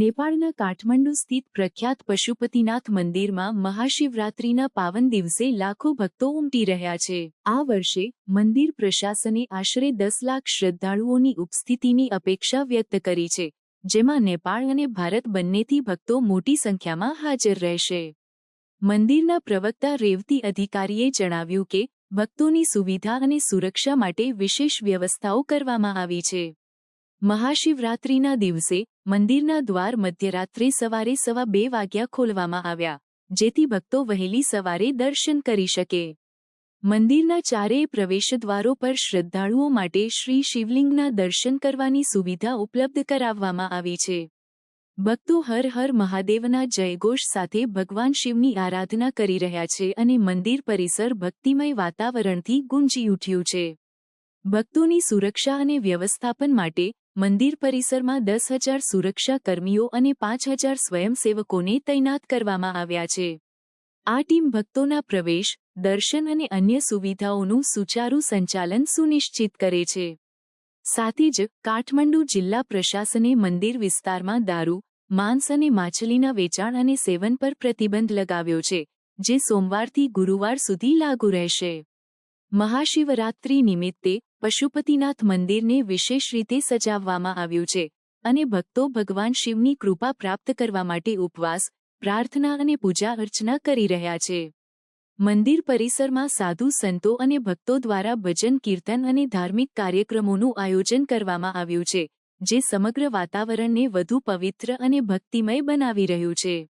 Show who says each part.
Speaker 1: નેપાળના કાઠમંડુ સ્થિત પ્રખ્યાત પશુપતિનાથ મંદિરમાં મહાશિવરાત્રિના પાવન દિવસે લાખો ભક્તો ઉમટી રહ્યા છે. આ વર્ષે મંદિર પ્રશાસને આશરે દસ લાખ શ્રદ્ધાળુઓની ઉપસ્થિતિની અપેક્ષા વ્યક્ત કરી છે, જેમાં નેપાળ અને ભારત બંનેથી ભક્તો મોટી સંખ્યામાં હાજર રહેશે. મંદિરના પ્રવક્તા રેવતી અધિકારીએ જણાવ્યું કે, ભક્તોની સુવિધા અને સુરક્ષા માટે વિશેષ વ્યવસ્થાઓ કરવામાં આવી છે. મહાશિવરાત્રિના દિવસે મંદિરના દ્વાર મધ્યરાત્રે સવારે સવા બે વાગ્યા ખોલવામાં આવ્યા, જેથી ભક્તો વહેલી સવારે દર્શન કરી શકે. મંદિરના ચારેય પ્રવેશદ્વારો પર શ્રદ્ધાળુઓ માટે શ્રી શિવલિંગના દર્શન કરવાની સુવિધા ઉપલબ્ધ કરાવવામાં આવી છે. ભક્તો હર હર મહાદેવના જયઘોષ સાથે ભગવાન શિવની આરાધના કરી રહ્યા છે અને મંદિર પરિસર ભક્તિમય વાતાવરણથી ગુંજી ઉઠ્યું છે. ભક્તોની સુરક્ષા અને વ્યવસ્થાપન માટે મંદિર પરિસરમાં દસ હજાર સુરક્ષા કર્મીઓ અને પાંચ હજાર સ્વયંસેવકોને તૈનાત કરવામાં આવ્યા છે. આ ટીમ ભક્તોના પ્રવેશ, દર્શન અને અન્ય સુવિધાઓનું સુચારુ સંચાલન સુનિશ્ચિત કરે છે. સાથે જ, કાઠમંડુ જિલ્લા પ્રશાસને મંદિર વિસ્તારમાં દારૂ, માંસ અને માછલીના વેચાણ અને સેવન પર પ્રતિબંધ લગાવ્યો છે, જે સોમવારથી ગુરુવાર સુધી લાગુ રહેશે. મહાશિવરાત્રિ નિમિત્તે પશુપતિનાથ મંદિરને વિશેષ રીતે સજાવવામાં આવ્યું છે અને ભક્તો ભગવાન શિવની કૃપા પ્રાપ્ત કરવા માટે ઉપવાસ, પ્રાર્થના અને પૂજા અર્ચના કરી રહ્યા છે. મંદિર પરિસરમાં સાધુ સંતો અને ભક્તો દ્વારા ભજન, કીર્તન અને ધાર્મિક કાર્યક્રમોનું આયોજન કરવામાં આવ્યું છે, જે સમગ્ર વાતાવરણને વધુ પવિત્ર અને ભક્તિમય બનાવી રહ્યું છે.